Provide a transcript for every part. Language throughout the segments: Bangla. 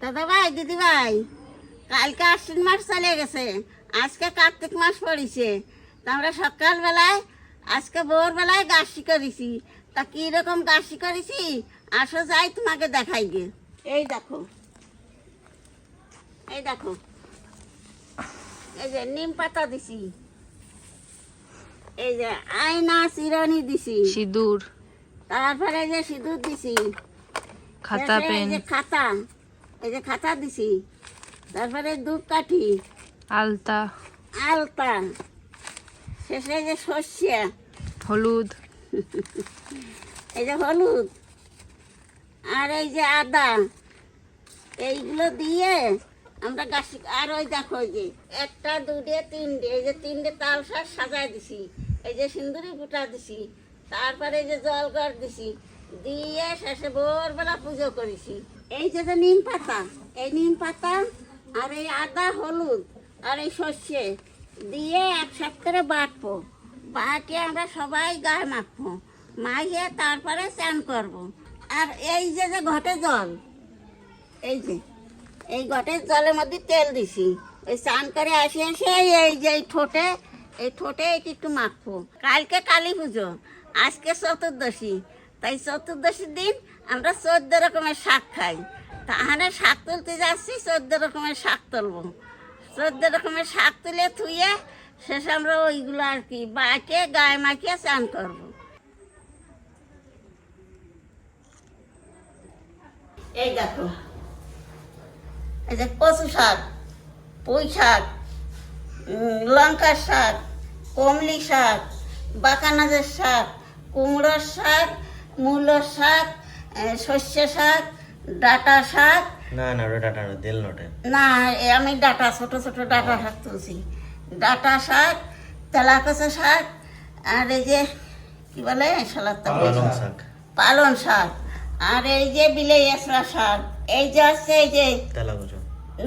দাদা ভাই দিদি ভাই কালকে আশ্বিন মাস চলে গেছে আজকে কার্তিক মাস পড়েছে। তা আমরা সকালবেলায় আজকে ভোরবেলায় গাছি করেছি। তা কীরকম গাছি করেছি? আসো যাই তোমাকে দেখাই গে। এই দেখো। এই দেখো। এই যে নিম পাতা দিছি। এই যে আয়না চিরনি দিছি। সিঁদুর। তারপরে যে সিঁদুর দিছি। খাতা পেন যে খাতা। এই যে খাতা দিছি। তারপরে ধূপকাঠি আলতা। আলতা। শেষে যে সর্ষে। হলুদ। এই যে হলুদ। আর এই যে আদা। এইগুলো দিয়ে আমরা গাছ আর ওই দেখো ওই যে একটা দুটে তিনটে। এই যে তিনটে তাল শাক সাজাই দিছি। এই যে সিন্দুরি ফুটা দিছি। তারপরে এই যে জল গড় দিছি। দিয়ে শেষে ভোরবেলা পুজো করেছি। এই যে যে নিম পাতা, এই নিম পাতা আর এই আদা, হলুদ আর এই সর্ষে দিয়ে একসাথে করে বাটবো। বাটে আমরা সবাই গায়ে মাখবো। মাখিয়ে তারপরে স্নান করব। আর এই যে যে ঘটে জল, এই যে, এই ঘটের জলের মধ্যে তেল দিছি। এই স্নান করে আসে এসে এই যে এই ঠোঁটে এই ঠোঁটে এটি একটু মাখবো। কালকে কালী পুজো, আজকে চতুর্দশী। তাই চতুর্দশীর দিন আমরা চোদ্দ রকমের শাক খাই। তাহলে শাক তুলতে যাচ্ছি, চোদ্দ রকমের শাক তুলবো। চোদ্দ রকমের শাক তুলে থুয়ে শেষে আমরা ওইগুলো আর কি বাটে গায়ে মাখিয়ে চান করব। এই দেখো, এই যে কচু শাক, পুঁই শাক লঙ্কার শাক, কমলি শাক বাঁকানাজের শাক, কুমড়োর শাক মূলোর শাক সর্ষে শাক ডাটা শাক। না না ওটা টাটা না তেল নটে। না আমি ডাটা ছোট ছোট ডাটা শাক তুলছি। ডাটা শাক তেলাকচা শাক আর এই যে কি বলে সালাদ পালং শাক। পালন শাক। আর এই যে বিলেই এসরা শাক এই যে আছে এই যে তেলা কুচো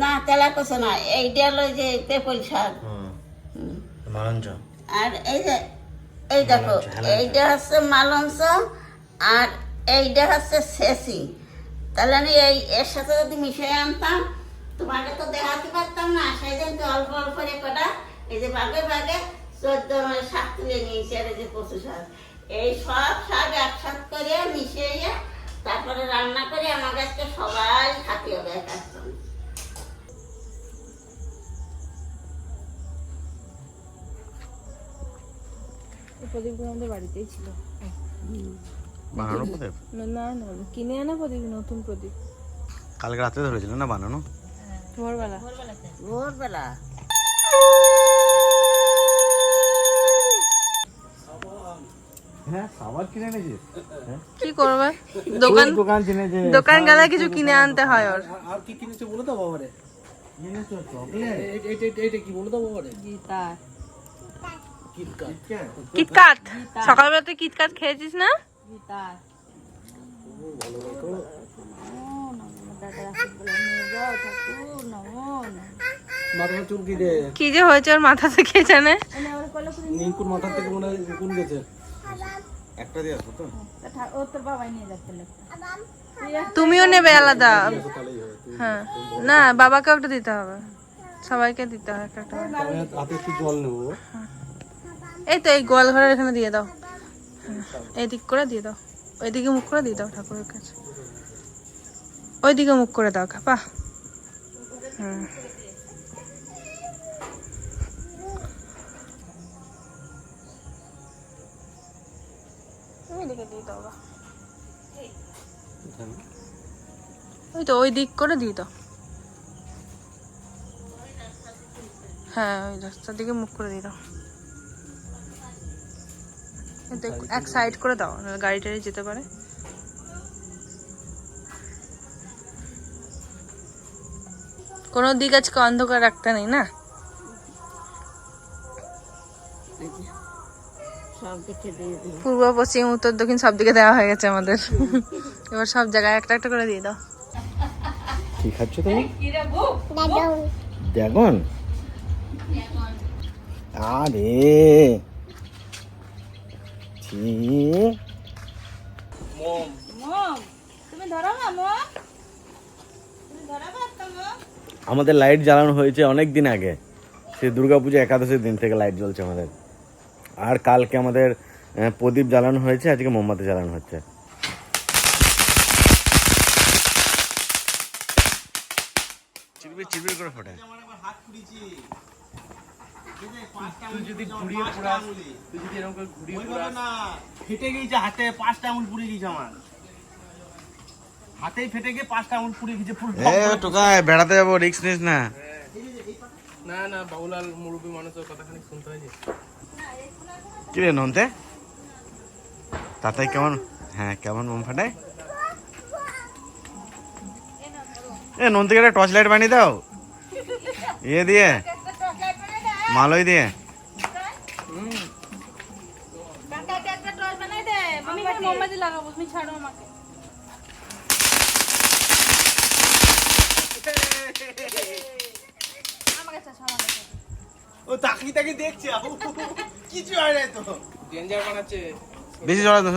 না তেলাকচা না এইটা হলো যে পেপল শাক। মালঞ্চ। আর এই যে এই দেখো এইটা হচ্ছে মালংস আর এইটা হচ্ছে শেষি তাহলে আমি এই এর সাথে যদি মিশিয়ে আনতাম তোমাকে তো দেখাতে পারতাম না সেই জন্য তো অল্প অল্প করে কটা এই যে ভাগে ভাগে চোদ্দ মানে শাক তুলে নিয়েছি আর এই যে কচু শাক। এই সব শাক একসাথ করে মিশিয়ে তারপরে রান্না করে আমার কাছে সবাই খাতে হবে এই প্রদীপগুলো আমাদের বাড়িতেই ছিল। বানানো প্রদীপ? না না কিনে আনা প্রদীপ নতুন প্রদীপ। কালকে রাত্রে ধরেছিল না বানানো? ভোরবেলা। ভোরবেলা। হ্যাঁ খাবার কিনে এনেছিস? কি করবে? দোকান দোকান কিনেছে দোকান গেলে কিছু কিনে আনতে হয় ওর। আর কি কিনেছে বলে দাও বাবারে? কিটকাট। সকালবেলা তুই কিটকাট খেয়েছিস না? মাথা কি কি যে হয়েছে ওর মাথাতে কে জানে? নিঙ্কুর মাথার থেকে মনে হয় কোন গেছে। একটা দিয়ে আসব তো। তুমিও নেবে আলাদা। হ্যাঁ। না বাবাকে একটা দিতে হবে। সবাইকে দিতে হবে একটা একটা হাতে একটু জল নেব। এই তো এই গোয়াল ঘরের এখানে দিয়ে দাও। এইদিক করে দিয়ে দাও। ওইদিকে মুখ করে দিয়ে দাও ঠাকুরের কাছে। ওইদিকে মুখ করে দাও খাপা হুম। ওইদিকে দিয়ে দাও ওই তো ওই দিক করে দিয়ে দাও। হ্যাঁ ওই রাস্তার দিকে মুখ করে দিয়ে দাও। এক সাইড করে দাও নাহলে গাড়ি টাড়ি যেতে পারে। কোনো দিক আজকে অন্ধকার রাখতে নেই না? পূর্ব পশ্চিম উত্তর দক্ষিণ সব দিকে দেওয়া হয়ে গেছে আমাদের। এবার সব জায়গায় একটা একটা করে দিয়ে দাও। কি খাচ্ছ তুমি? ড্রাগন আরে! ঠিক মম। মম তুমি ধরাবা মম। তুমি ধরাবা আমাদের লাইট জ্বালানো হয়েছে অনেক দিন আগে। সে দুর্গাপুজো একাদশের দিন থেকে লাইট জ্বলছে আমাদের। আর কালকে আমাদের প্রদীপ জ্বালানো হয়েছে আজকে মোমবাতি জ্বালানো হচ্ছে। চিরবির চিরবির করে ফোটে তুই যদি ঘুরিয়ে পুরা তুই যদি এরকম করে ঘুরিয়ে পুরা ফেটে গিয়েছে হাতে পাঁচটা আঙুল পুড়ে গিয়েছে আমার। হাতেই ফেটে গিয়ে পাঁচটা আঙুল পুড়ে গিয়েছে পুরো এ টোকা বেড়াতে যাব রিক্স নিস না। না না বাবুলাল মুরব্বী মানুষের কথাখানি শুনতে হয় যে। কি রে নন্তে? তাতাই কেমন? হ্যাঁ কেমন মোম ফাটায়? এ নন্তিকে একটা টর্চ লাইট বানিয়ে দাও। ইয়ে দিয়ে মালই দিয়ে আমি এখানে মোমবাতি লাগাবো তুমি ছাড়ো আমাকে। আমার কাছে আমার কাছে ও তাকি তাকি দেখছে কিছু হয় না তো। ডেঞ্জার বানাচ্ছে। বেশি জড়া না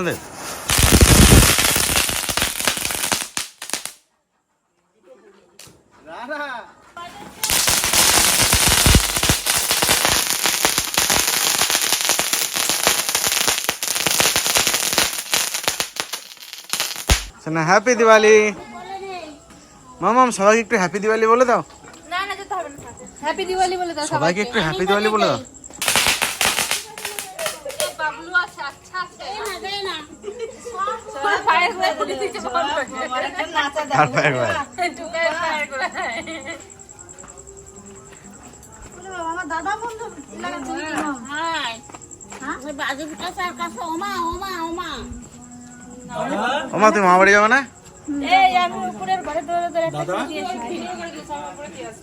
না হ্যাপি দিওয়ালি মামাম সবাইকে একটু হ্যাপি দিওয়ালি বলে দাও। না না যেতে হবে না হ্যাপি দিওয়ালি বলে দাও সবাইকে একটু হ্যাপি দিওয়ালি বলে দাও। বাবলু আছে আচ্ছা আছে ফায়ার করে বন্ধ করে তারপর একবার ঢুকায় ফায়ার করে হাই ওই বাজু কাছে কাছে ওমা ওমা ওমা। ওমা তুমি মা বাড়ি যাবে না? এই আমি উপরের ঘরে দৌড়ে দৌড়ে একটা কিছু দিয়েছি ভিডিও করে দিয়েছি আমার উপরে দিয়ে আসি।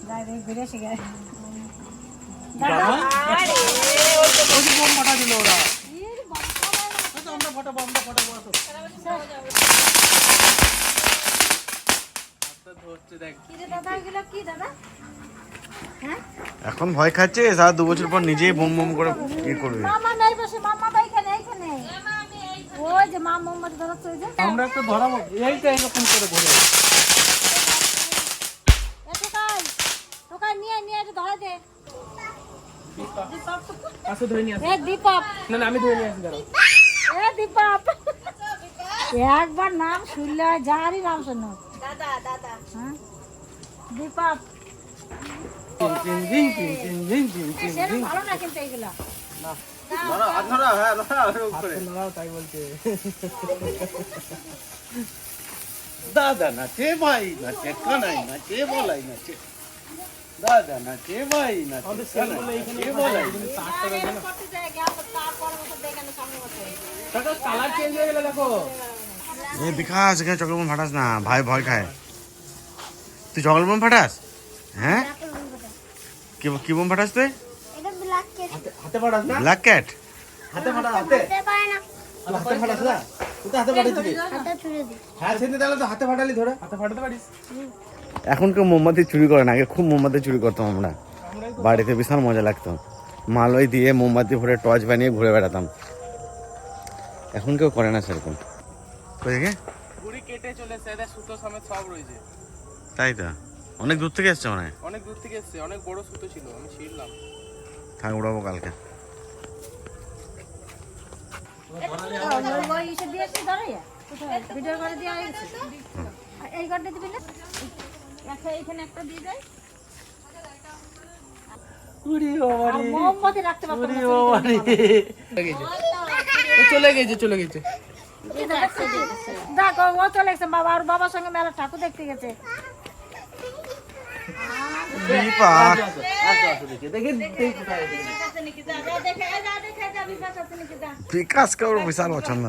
ওই যে বোম ফাটা দিল ওরা আচ্ছা, আমরা দু করে একটা ধরাবো। এইটা এরকম করে আসো ধরে নিয়ে আসো। দীপক। না না আমি ধরে নিয়ে আসি দাঁড়াও। এ দীপক। একবার নাম শুনলে যারই নাম শোনো দাদা দাদা। হ্যাঁ? দীপক। ভালো না কিন্তু এইগুলো। দাদা নাচে ভাই নাচে কানাই নাচে বলাই দাদা নাচে ভাই নাচে কানাই বলাই এ বিকাশ এখানে চকলেট বোম ফাটাস না। ভাই ভয় খায়। তুই চকলেট বোম ফাটাস? হ্যাঁ? কি কি বোম ফাটাস তুই? হাতে পাঠাস না? ব্ল্যাক ক্যাট হাতে পাঠা হাতে? হাতে ফাটাস না। হাতে পাঠাচ্ছিলি হ্যাঁ সেদিন তাহলে তো হাতে ফাটালি ধরে। হাতে ফাটাতে পারিস। এখন কেউ মোমবাতি চুরি করে না আগে খুব মোমবাতি চুরি করতাম আমরা। বাড়িতে বিশাল মজা লাগতো। মালয় দিয়ে মোমবাতি ভরে টর্চ বানিয়ে ঘুরে বেড়াতাম। এখন কেউ করে না সেরকম। কোথেকে পুরি কেটে চলে এসছে সুতো সমেত সব রয়েছে। তাই তো? অনেক দূর থেকে এসছে মনে হয়। অনেক দূর থেকে এসছে অনেক বড় সুতো ছিল আমি ছিঁড়লাম। থাক উড়াবো কালকে। হয়ে চলে গেছে চলে গেছে। দেখো ও চলে গেছে বাবা আর বাবার সঙ্গে মেলা ঠাকুর দেখতে গেছে। বিকাশকে ওর বিশাল পছন্দ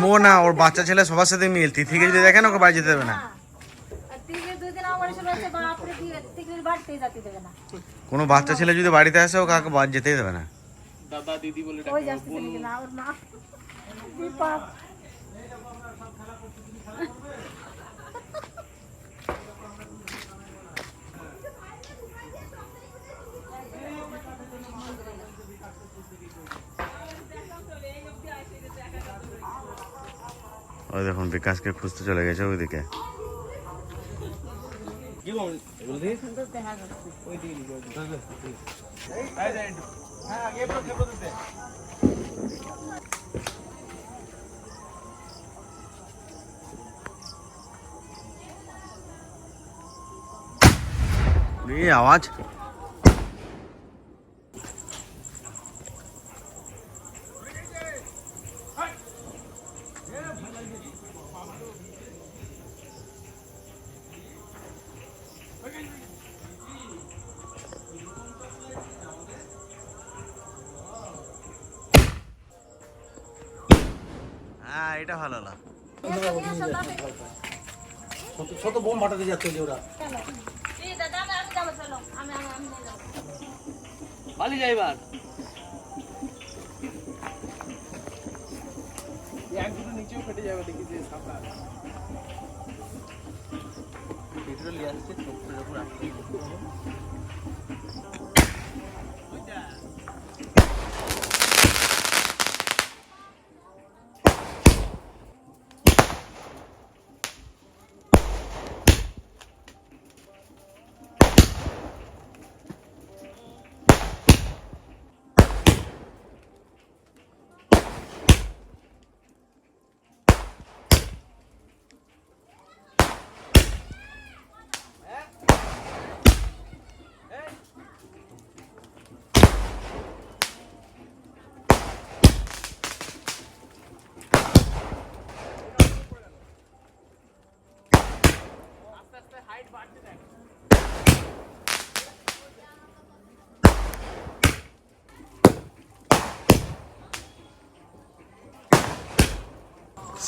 মো না। ওর বাচ্চা ছেলে সবার সাথে মিল। তিথিকে যদি দেখেন ওকে বাড়ি যেতে দেবে না। কোনো বাচ্চা ছেলে যদি বাড়িতে আসে ও কাকে বাড়ি যেতেই দেবে না। দাদা দিদি বলে ওই যাচ্ছে নাকি না ওর মা দীপক ওই দেখুন বিকাশকে খুঁজতে চলে গেছে ওইদিকে। কি বল ছোট বোম ফাটাতে যাচ্ছে ওরা। পালি যাইবার এক দুটো নিচেও ফেটে যাবে দেখি যে সাপটা পেট্রোল আসছে চোখের উপর আসছে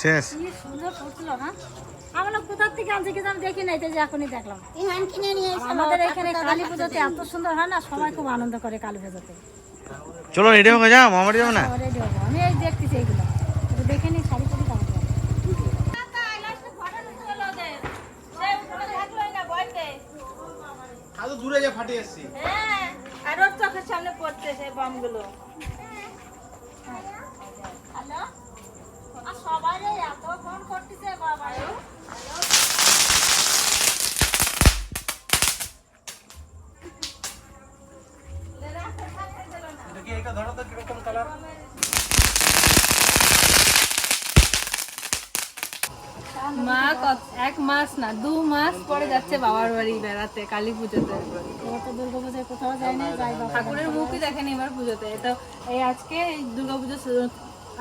শেষ। কি সুন্দর করছিল না? আমরা কোথার থেকে আনছি কিন্তু আমি দেখি নাই তো যে এখনই দেখলাম। ইহান কিনে নিয়ে আর আমাদের এখানে কালী পুজোতে এত সুন্দর হয় না সবাই খুব আনন্দ করে কালী পুজোতে। চলো রেডি হোক যাও মামারি যাব না? আমি এই দেখতেছি এইগুলো। দেখে নিই শাড়ি পরি আরও দূরে যা ফাটে এসছি আর ওর চোখের সামনে পড়ছে সেই বমগুলো হ্যালো আর সবাই রে এত ফোন করতেছে বাবা দেখি এটা ধরো তো কীরকম কালার মা এক মাস না দু মাস পরে যাচ্ছে বাবার বাড়ি বেড়াতে কালী পুজোতে। কোথাও যায় না ঠাকুরের মুখই দেখেনি এবার পুজোতে। তো এই আজকে এই দুর্গাপুজো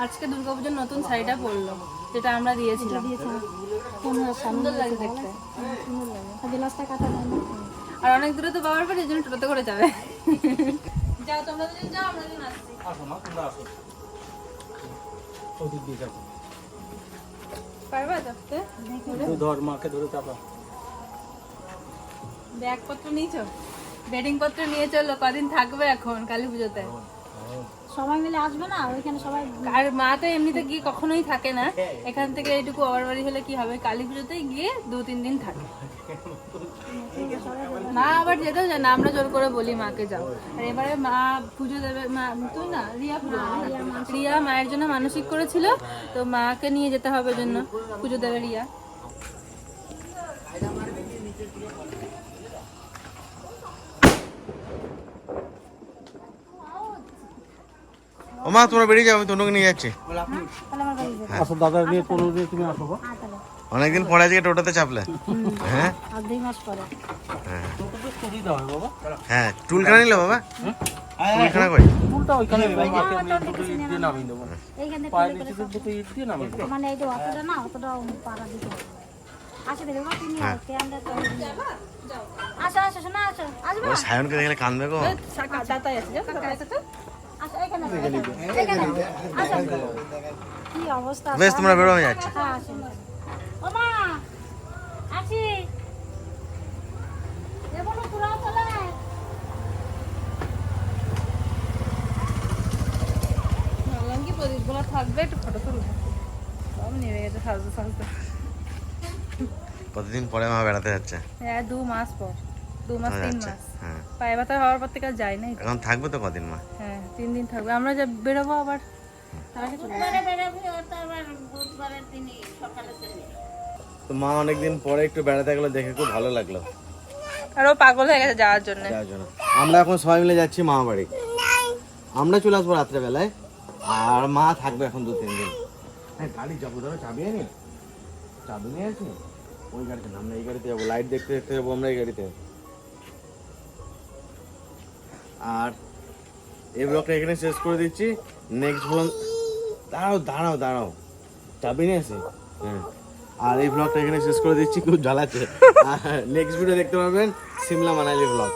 আজকে দুর্গাপুজোর নতুন শাড়িটা পরলো যেটা আমরা দিয়েছিলাম। পনেরো সুন্দর লাগে। দেখতে বিলাসটা কাটা যায় আর অনেক দূরে তো বাবার বাড়ি এই জন্য টোটোতে করে যাবে। যাও তোমরা দুজন যাও আমরা দুজন আসছি। আসো মা তোমরা আসো। ওদিক দিয়ে যাব পারবা চাপতে? তুই ধর মাকে ধরে চাপা। ব্যাগপত্র নিয়েছো? বেডিং পত্র নিয়ে চলো কদিন থাকবে এখন কালী পুজোতে? সবাই মিলে আসবে না? ওইখানে সবাই আর মা তো এমনিতে গিয়ে কখনোই থাকে না। এখান থেকে এইটুকু আবার বাড়ি হলে কি হবে? কালী পুজোতেই গিয়ে দু তিন দিন থাকে। মা আবার যেতেও যায় না আমরা জোর করে বলি মাকে যাও। আর এবারে মা পুজো দেবে মা তুই না রিয়া পুজো? রিয়া মায়ের জন্য মানসিক করেছিল তো মাকে নিয়ে যেতে হবে জন্য পুজো দেবে রিয়া। ও মা তোমরা বেরিয়ে যাও আমি তনুকে নিয়ে যাচ্ছি। তাহলে আমার আসো দাদা নিয়ে কোনো দিয়ে তুমি আসো বা হ্যাঁ অনেকদিন পরে আজকে টোটোতে চাপলে। হ্যাঁ। সুবিধা হয়। বাবা হ্যাঁ নিলে বাবা। আয়, আয়, কই? চুলটা ওইখানে মাকে আমি দুটো ইট দিয়ে নামিয়ে দেবো। এইখান নিচে দুটো ইট দিয়ে নামিয়ে দেবো। মানে এই যে অতটা না অতটা পাড়া দিতে হবে। আসে দেখো না তুমি ক্যামেরা তো আসো আসো শোনা আসো আসবে। ও সায়নকে দেখলে কান্দবে গো। তাতাই আছে যাও তাতাই আছে তো আসো এখানে আসো, এখানে এখানে আসো কি অবস্থা বেশ তোমরা বেরো আমি যাচ্ছি হ্যাঁ আসো ও মা আসি দেবো না পুরা চলে ভাবলাম কি প্রদীপগুলো থাকবে একটু ফটো তুলবো। সব নেমে গেছে সাজতে সাজতে। কতদিন পরে মা বেড়াতে যাচ্ছে? হ্যাঁ দু মাস পর। দু মাস তিন মাস। হ্যাঁ। পায়ে ব্যথা হওয়ার পর থেকে আর যাই নাই। এখন থাকবে তো কদিন মা? হ্যাঁ তিন দিন থাকবে। আমরা যা বেরোবো আবার। তো মা অনেকদিন পরে একটু বেড়াতে গেলো দেখে খুব ভালো লাগল। আর ও পাগল হয়ে গেছে যাওয়ার জন্য। যাওয়ার জন্য। আমরা এখন সবাই মিলে যাচ্ছি মামা বাড়ি। আমরা চলে আসব রাত্রেবেলায়। আর মা থাকবে এখন দু, তিন দিন। হ্যাঁ গাড়ি যাব, ধরো চাবি আনি চাবি নিয়ে আসি ওই গাড়িতে আমরা এই গাড়িতে যাব লাইট দেখতে দেখতে যাব আমরা এই গাড়িতে। আর এই ব্লগটা এখানে শেষ করে দিচ্ছি। নেক্সট ব্লগ দাঁড়াও দাঁড়াও দাঁড়াও। চাবি নিয়ে আসি হ্যাঁ। আর এই ব্লগটা এখানে শেষ করে দিচ্ছি খুব জ্বালাচ্ছে। নেক্সট ভিডিও দেখতে পারবেন, সিমলা মানালি ব্লগ